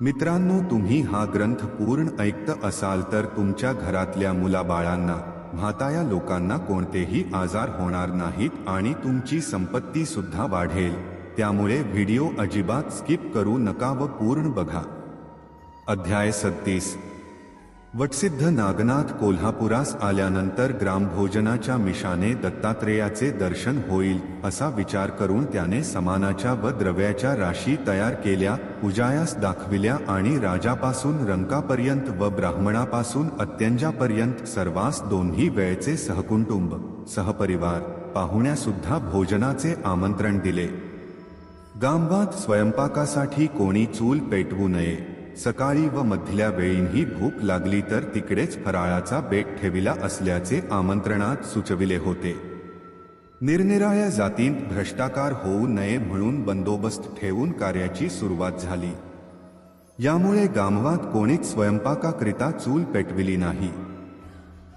मित्रांनो तुम्ही हा ग्रंथ पूर्ण ऐकत असाल तर तुमच्या घरातल्या मुलाबाळांना म्हाताया लोकांना कोणतेही आजार होणार नाहीत आणि तुमची संपत्ती सुद्धा वाढेल. त्यामुळे व्हिडिओ अजिबात स्किप करू नका व पूर्ण बघा. अध्याय सत्तीस. वटसिद्ध नागनाथ कोल्हापुरास आल्यानंतर ग्रामभोजनाच्या मिशाने दत्तात्रेयाचे दर्शन होईल असा विचार करून त्याने समानाच्या व द्रव्याच्या राशी तयार केल्या पूजायास दाखविल्या आणि राजापासून रंकापर्यंत व ब्राह्मणापासून अत्यंजापर्यंत सर्वांस दोन्ही वेळचे सहकुटुंब सहपरिवार पाहुण्यासुद्धा भोजनाचे आमंत्रण दिले. गांवात स्वयंपाकासाठी कोणी चूल पेटवू नये. सकाळी व मधल्या वेळीही भूक लागली तर तिकडेच फराळाचा बेट ठेविला असल्याचे आमंत्रणात सुचविले होते. निरनिराळ्या जातींत भ्रष्टाकार होऊ नये म्हणून बंदोबस्त ठेवून कार्याची सुरुवात झाली. यामुळे गामवात कोणीच स्वयंपाकाकरिता चूल पेटविली नाही.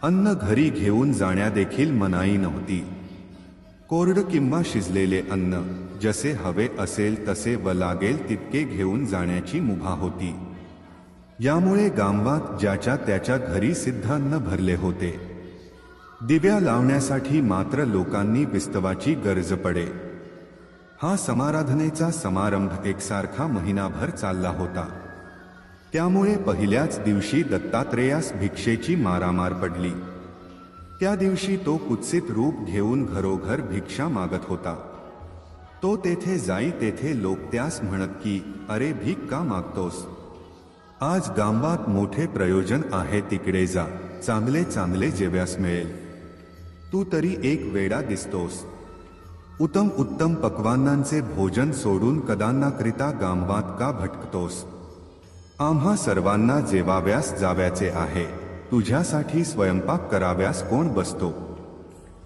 अन्न घरी घेऊन जाण्या देखील मनाई नव्हती. कोरड किंवा शिजलेले अन्न जसे हवे असेल तसे व लागेल तितके घेऊन जाण्याची मुभा होती. यामुळे गामवात ज्याच्या त्याच्या घरी सिद्ध अन्न भरले होते. दिव्या लावण्यासाठी मात्र लोकांनी विस्तवाची गरज पडे. हा समाराधनेचा समारंभ एकसारखा महिनाभर चालला होता. त्यामुळे पहिल्याच दिवशी दत्तात्रेयास भिक्षेची मारामार पडली. त्या दिवशी तो कुत्सित रूप घेऊन घरोघर भिक्षा मागत होता. तो तेथे जाई तेथे लोक त्यास म्हणत की अरे भीक का मागतोस? आज गांवात मोठे प्रयोजन आहे तिकडे जा. चांगले चांगले जेव्यास मिळेल. तू तरी एक वेडा दिसतोस. उत्तम उत्तम पक्वानांचे भोजन सोडून कदांनाकरिता गांवात का भटकतोस? आम्हा सर्वांना जेवाव्यास जाव्याचे आहे. तुझ्यासाठी स्वयंपाक कराव्यास कोण बसतो?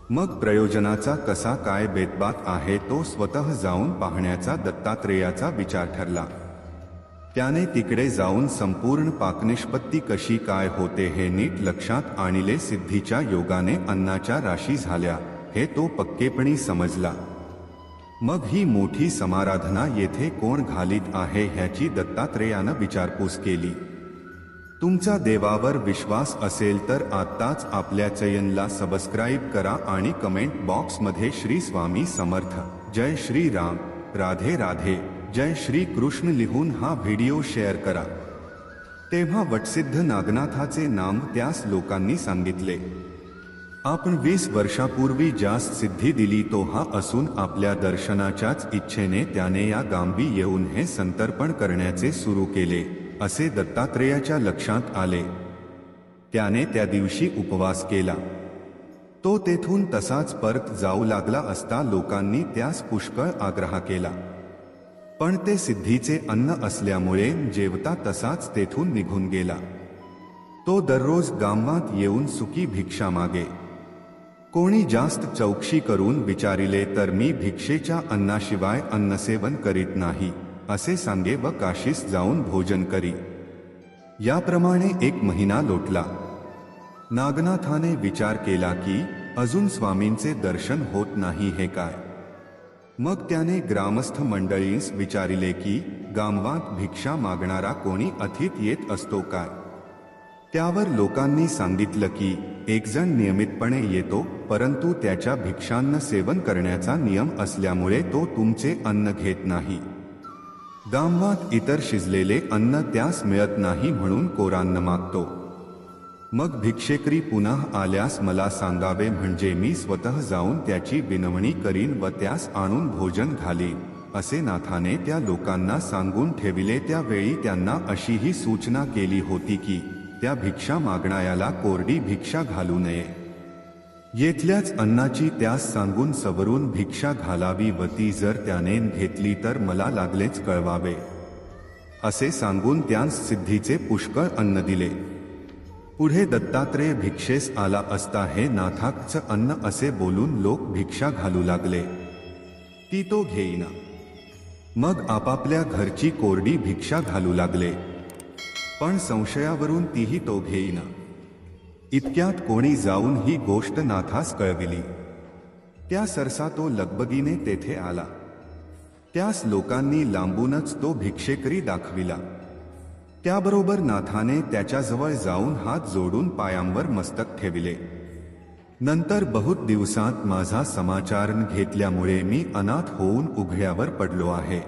मग प्रयोजनाचा कसा काय बेतबात आहे तो स्वतः जाऊन पाहण्याचा दत्तात्रेयाचा विचार ठरला. त्याने तिकडे जाऊन संपूर्ण पाकनिष्पत्ती कशी काय होते हे नीट लक्षात आणले सिद्धीच्या योगाने अन्नाच्या राशी झाल्या हे तो पक्केपणी समजला. मग ही मोठी समाराधना येथे कोण घालीत आहे ह्याची दत्तात्रेयानं विचारपूस केली. तुमचा देवावर विश्वास असेल तर आत्ताच आपल्या चयनला सबस्क्राईब करा आणि कमेंट बॉक्समध्ये श्री स्वामी समर्थ. जय श्री राम. राधे राधे. जय श्री कृष्ण लिहून हा व्हिडिओ शेअर करा. तेव्हा वटसिद्ध नागनाथाचे नाम त्यास लोकांनी सांगितले. आपण वीस वर्षापूर्वी ज्यास सिद्धी दिली तो हा असून आपल्या दर्शनाच्याच इच्छेने त्याने या गांबी येऊन हे संतर्पण करण्याचे सुरू केले असे दत्तात्रेयाच्या लक्षात आले. त्याने त्या दिवशी उपवास केला. तो तेथून तसाच परत जाऊ लागला असता लोकांनी त्यास पुष्कळ आग्रह केला. पण ते सिद्धीचे अन्न असल्यामुळे जेवता तसाच तेथून निघून गेला. तो दररोज गामात येऊन सुकी भिक्षा मागे. कोणी जास्त चौकशी करून विचारिले तर मी भिक्षेच्या अन्नाशिवाय अन्नसेवन करीत नाही असे सांगे व काशीस जाऊन भोजन करी. याप्रमाणे एक महिना लोटला. नागनाथाने विचार केला की अजून स्वामींचे दर्शन होत नाही हे काय? मग त्याने ग्रामस्थ मंडळींस विचारिले की गामवात भिक्षा मागणारा कोणी अथित येत असतो काय? त्यावर लोकांनी सांगितलं की एकजण नियमितपणे येतो परंतु त्याच्या भिक्षांना सेवन करण्याचा नियम असल्यामुळे तो तुमचे अन्न घेत नाही. गामवात इतर शिजलेले अन्न त्यास मिळत नाही म्हणून कोरान्न मागतो. मग भिक्षेकरी पुन्हा आल्यास मला सांगावे म्हणजे मी स्वतः जाऊन त्याची विनवणी करीन व त्यास आणून भोजन घालीन. असे नाथाने त्या लोकांना सांगून ठेविले. त्यावेळी त्यांना अशीही सूचना केली होती की त्या भिक्षा मागणायाला कोरडी भिक्षा घालू नये. येथल्याच अन्नाची त्यास सांगून सवरून भिक्षा घालावी व ती जर त्याने घेतली तर मला लागलेच कळवावे. असे सांगून त्यास सिद्धीचे पुष्कळ अन्न दिले. पुढे दत्तात्रेय भिक्षेस आला असता हे नाथाकच अन्न असे बोलून लोक भिक्षा घालू लागले. ती तो घेईना. मग आपापल्या घरची कोरडी भिक्षा घालू लागले. पण संशयावरून तीही तो घेईना. इतक्यात कोणी जाऊन ही गोष्ट नाथास कळविली. त्या सरसा तो लगबगीने तेथे आला. त्यास लोकांनी लांबूनच तो भिक्षेकरी दाखविला. त्याबरोबर नाथाने त्याच्याजवळ जाऊन हात जोडून पायांवर मस्तक ठेविले. नंतर बहुत दिवसात माझा समाचार घेतल्यामुळे मी अनाथ होऊन उघड्यावर पडलो आहे.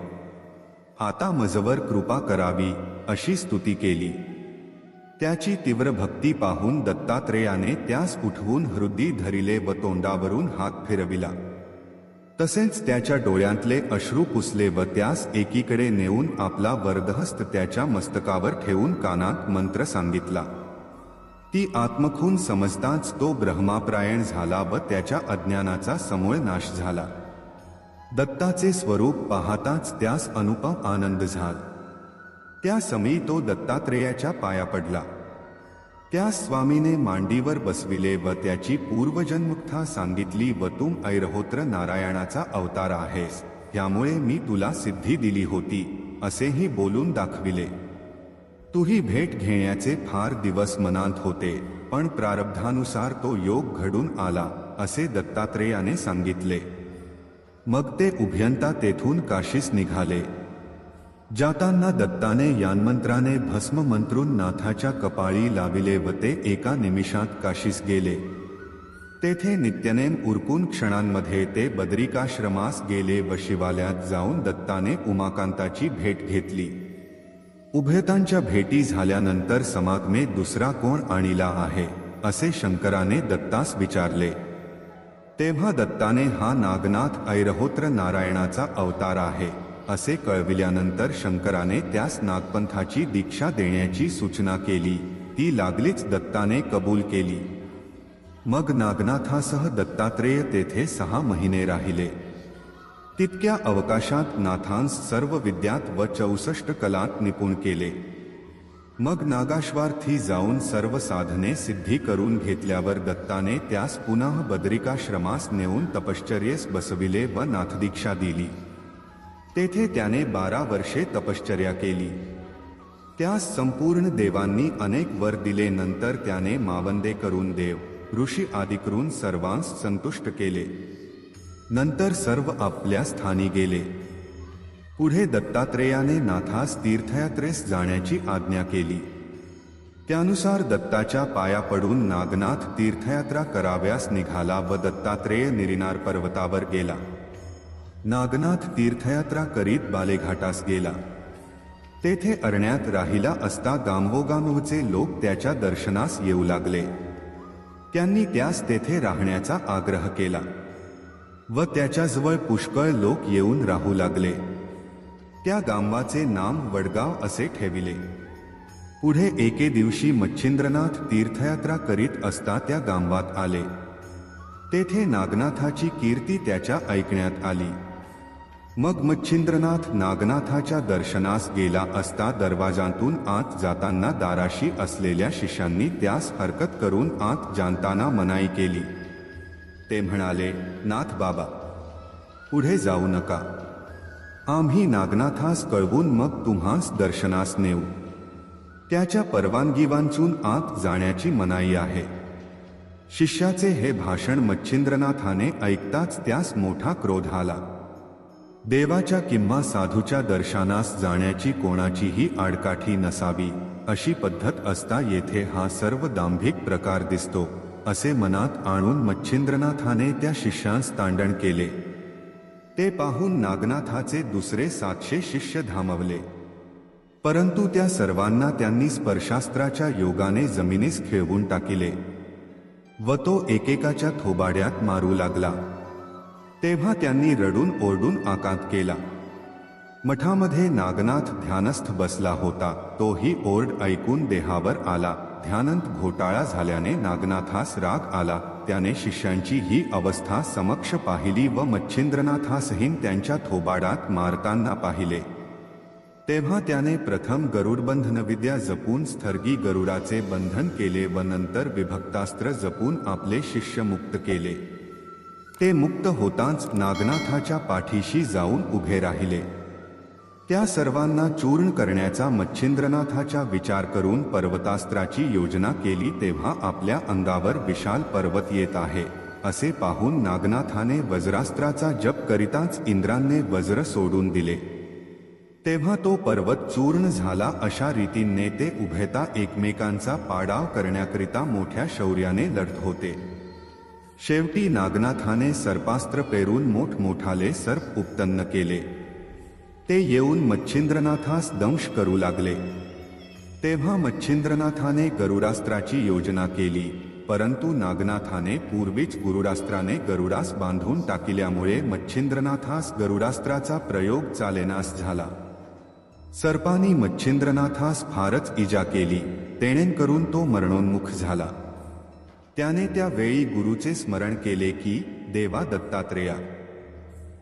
आता मजवर कृपा करावी अशी स्तुती केली. त्याची तीव्र भक्ती पाहून दत्तात्रेयाने त्यास उठवून हृदय धरिले व तोंडावरून हात फिरविला. तसेच त्याच्या डोळ्यांतले अश्रू पुसले व त्यास एकीकडे नेऊन आपला वरदहस्त त्याच्या मस्तकावर ठेवून कानात मंत्र सांगितला. ती आत्मखून समजताच तो ब्रह्माप्रायण झाला व त्याच्या अज्ञानाचा समूळ नाश झाला. दत्ताचे स्वरूप पाहताच त्यास अनुपम आनंद झाला. त्या समयी तो दत्तात्रेयाच्या पाया पडला. त्या स्वामीने मांडीवर बसविले व त्याची पूर्वजन्मुक्था सांगितली व तुम ऐरहोत्र नारायणाचा अवतार आहेस. त्यामुळे मी तुला सिद्धी दिली होती असेही बोलून दाखविले. तुही भेट घेण्याचे फार दिवस मनात होते पण प्रारब्धानुसार तो योग घडून आला असे दत्तात्रेयाने सांगितले. मग ते उभयंता तेथून काशीस निघाले. जाताना दत्ताने यानमंत्राने भस्म मंत्रून नाथाच्या कपाळी लाविले व ते एका निमिषात काशीस गेले. तेथे नित्यनेम उरकून क्षणांमध्ये ते बदरिकाश्रमास गेले व शिवालयात जाऊन दत्ताने उमाकांताची भेट घेतली. उभयतांच्या भेटी झाल्यानंतर समागमे दुसरा कोण आणिला आहे असे शंकराने दत्तास विचारले. तेव्हा दत्ताने हा नागनाथ ऐरहोत्र नारायणाचा अवतार आहे. असे कळविल्यानंतर शंकराने त्यास नागपंथाची दीक्षा देण्याची सूचना केली. ती लागलीच दत्ताने कबूल केली. मग नागनाथासह दत्तात्रेय तेथे सहा महिने राहिले. तितक्या अवकाशात नाथांस सर्व विद्यात व चौसष्ट कलात निपुण केले. मग नागाश्वार्थी जाऊन सर्व साधने सिद्धी करून घेतल्यावर दत्ताने त्यास पुन्हा बदरिकाश्रमास नेऊन तपश्चर्येस बसविले व नाथदीक्षा दिली. तेथे त्याने बारा वर्षे तपश्चर्या केली. त्यास संपूर्ण देवांनी अनेक वर दिले नंतर त्याने मावंदे करून देव ऋषी आदी करून सर्वांस संतुष्ट केले. नंतर सर्व आपल्या स्थानी गेले. पुढे दत्तात्रेयाने नाथास तीर्थयात्रेस जाण्याची आज्ञा केली. त्यानुसार दत्ताच्या पाया पडून नागनाथ तीर्थयात्रा कराव्यास निघाला व दत्तात्रेय निरिनार पर्वतावर गेला. नागनाथ तीर्थयात्रा करीत बालेघाटास गेला. तेथे अरण्यात राहिला असता गांवोगांवचे लोक त्याच्या दर्शनास येऊ लागले. त्यांनी त्यास तेथे राहण्याचा आग्रह केला. व त्याच्याजवळ पुष्कळ लोक येऊन राहू लागले. त्या गामवाचे नाम वडगाव असे ठेविले. पुढे एके दिवशी मच्छिंद्रनाथ तीर्थयात्रा करीत असता त्या गामवात आले. तेथे नागनाथाची कीर्ती त्याच्या ऐकण्यात आली. मग मच्छिंद्रनाथ नागनाथाच्या दर्शनास गेला असता दरवाजांतून आत जाताना दाराशी असलेल्या शिष्यांनी त्यास हरकत करून आत जाणताना मनाई केली. ते म्हणाले नाथ बाबा पुढे जाऊ नका. आम्ही नागनाथास कळवून मग तुम्हास दर्शनास नेऊ. त्याच्या परवानगी वांचून आत जाण्याची मनाई आहे. शिष्याचे हे भाषण मच्छिंद्रनाथाने ऐकताच त्यास मोठा क्रोध आला. देवाच्या किंवा साधूच्या दर्शनास जाण्याची कोणाचीही आडकाठी नसावी अशी पद्धत असता येथे हा सर्व दांभिक प्रकार दिसतो असे मनात आणून मच्छिंद्रनाथाने त्या शिष्यांस तांडण केले. ते पाहून नागनाथाचे दुसरे सातशे शिष्य धामवले. परंतु त्या सर्वांना त्यांनी स्पर्शास्त्राच्या योगाने जमिनीस खेळवून टाकिले. व तो एकेकाच्या थोबाड्यात मारू लागला. तेव्हा त्यांनी रडून ओरडून आकांत केला. मठामध्ये नागनाथ ध्यानस्थ बसला होता. तोही ओरड ऐकून देहावर आला. ध्यानंत घोटाळा झाल्याने नागनाथास राग आला. त्याने शिष्यांची ही अवस्था समक्ष पाहिली व मच्छिंद्रनाथासहीन त्यांच्या थोबाडात मारताना पाहिले. तेव्हा त्याने प्रथम गरुडबंधन विद्या जपून स्थर्गी गरुडाचे बंधन केले व नंतर विभक्तास्त्र जपून आपले शिष्य मुक्त केले. ते मुक्त होताच नागनाथाच्या पाठीशी जाऊन उभे राहिले. त्या सर्वांना चूर्ण करण्याचा मच्छिंद्रनाथाचा विचार करून पर्वतास्त्राची योजना केली तेव्हा आपल्या अंगावर विशाल पर्वत येत आहे असे पाहून नागनाथाने वज्रास्त्राचा जप करिताच इंद्राने वज्र सोडून दिले. तेव्हा तो पर्वत चूर्ण झाला अशा रीतीने ते उभेता एकमेकांचा पाडाव करण्याकरिता मोठ्या शौर्याने लढत होते. शेवटी नागनाथाने सर्पास्त्र पेरून मोठमोठाले सर्प उत्पन्न केले. ते येऊन मच्छिंद्रनाथास दंश करू लागले. तेव्हा मच्छिंद्रनाथाने गरुडास्त्राची योजना केली परंतु नागनाथाने पूर्वीच गुरुडास्त्राने गरुडास बांधून टाकिल्यामुळे मच्छिंद्रनाथास गरुडास्त्राचा प्रयोग चालेनास झाला. सर्पानी मच्छिंद्रनाथास फारच इजा केली तेणेन करून तो मरणोन्मुख झाला. त्याने त्या वेळी गुरुचे स्मरण केले की देवा दत्तात्रेया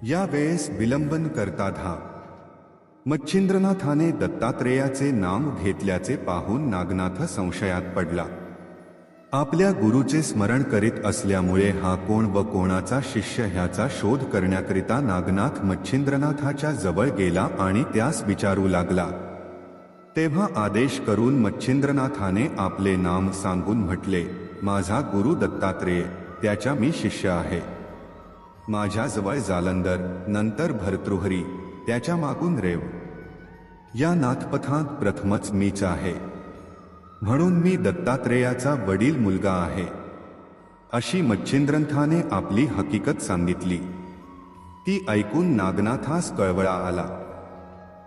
या वेळेस विलंबन करता धा. मच्छिंद्रनाथाने दत्तात्रेयाचे नाम घेतल्याचे पाहून नागनाथ संशयात पडला. आपल्या गुरुचे स्मरण करीत असल्यामुळे हा कोण व कोणाचा शिष्य ह्याचा शोध करण्याकरिता नागनाथ मच्छिंद्रनाथाच्या जवळ गेला आणि त्यास विचारू लागला. तेव्हा आदेश करून मच्छिंद्रनाथाने आपले नाम सांगून म्हटले माझा गुरु दत्तात्रेय त्याच्या मी शिष्य आहे. माझ्याजवळ जालंधर नंतर भरतृहरी त्याच्या मागून रेव. या नाथपथात प्रथमच मीच आहे. म्हणून मी दत्तात्रेयाचा वडील मुलगा आहे. अशी मच्छिंद्रंथाने आपली हकीकत सांगितली. ती ऐकून नागनाथास कळवळा आला.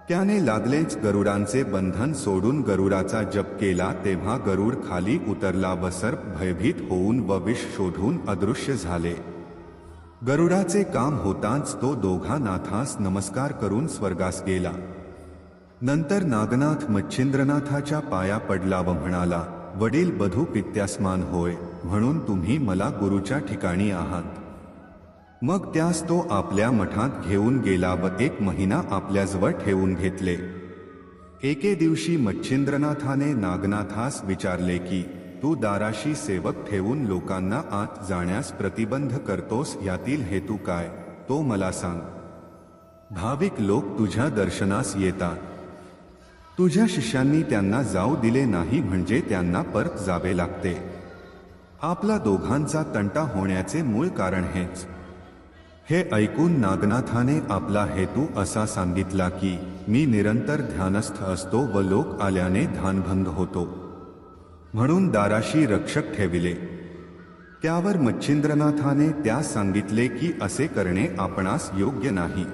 त्याने लागलेच गरुडांचे बंधन सोडून गरुडाचा जप केला तेव्हा गरुड खाली उतरला व सर्प भयभीत होऊन व विष शोधून अदृश्य झाले. गरुडाचे काम होताच तो दोघा नाथास नमस्कार करून स्वर्गास गेला. नंतर नागनाथ मच्छिंद्रनाथाच्या पाया पडला व म्हणाला वडील बधू पित्यास्मान होय म्हणून तुम्ही मला गुरुच्या ठिकाणी आहात. मग त्यास तो आपल्या मठात घेऊन गेला व एक महिना आपल्याजवळ ठेवून घेतले. एके दिवशी मच्छिंद्रनाथाने नागनाथास विचारले की तू दाराशी सेवक ठेवून लोकांना आत जाण्यास प्रतिबंध करतोस यातील हेतू काय? तो मला सांग. भाविक लोक तुझ्या दर्शनास येतात. तुझ्या शिष्यांनी त्यांना जाऊ दिले नाही म्हणजे त्यांना परत जावे लागते. आपला दोघांचा तंटा होण्याचे मूळ कारण हेच. हे ऐकून नागनाथाने आपला हेतू असा सांगितला की मी निरंतर ध्यानस्थ असतो व लोक आल्याने ध्यानभंग होतो. म्हणून दाराशी रक्षक ठेविले. त्यावर मच्छिंद्रनाथाने त्यास सांगितले की असे करणे आपणास योग्य नाही.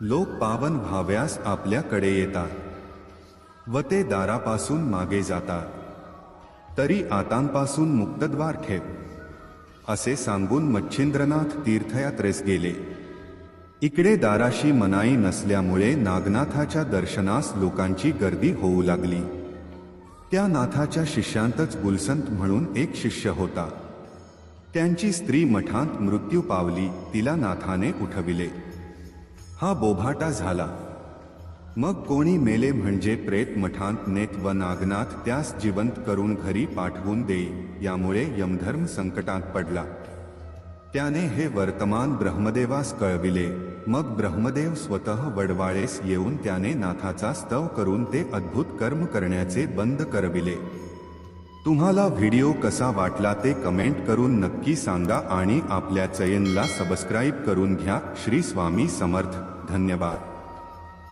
लोक पावन व्हाव्यास आपल्याकडे येतात व ते दारापासून मागे जातात. तरी आतांपासून मुक्तद्वार ठेव. असे सांगून मच्छिंद्रनाथ तीर्थयात्रेस गेले. इकडे दाराशी मनाई नसल्यामुळे नागनाथाच्या दर्शनास लोकांची गर्दी होऊ लागली. त्या नाथाच्या शिष्यांतच गुलसंत म्हणून एक शिष्य होता. त्यांची स्त्री मठांत मृत्यू पावली तिला नाथाने उठविले. हा बोभाटा झाला. मग कोणी मेले म्हणजे प्रेत मठांत नेत व नागनाथ त्यास जिवंत करून घरी पाठवून देई यामुळे यमधर्म संकटात पडला. त्याने हे वर्तमान ब्रह्मदेवास कळविले. मग ब्रह्मदेव स्वतः वडवाळेस येऊन त्याने नाथाचा स्तव करून ते अद्भुत कर्म करण्याचे बंद करविले. तुम्हाला व्हिडिओ कसा वाटला ते कमेंट करून नक्की सांगा आणि आपल्या चयनला सबस्क्राईब करून घ्या. श्री स्वामी समर्थ. धन्यवाद.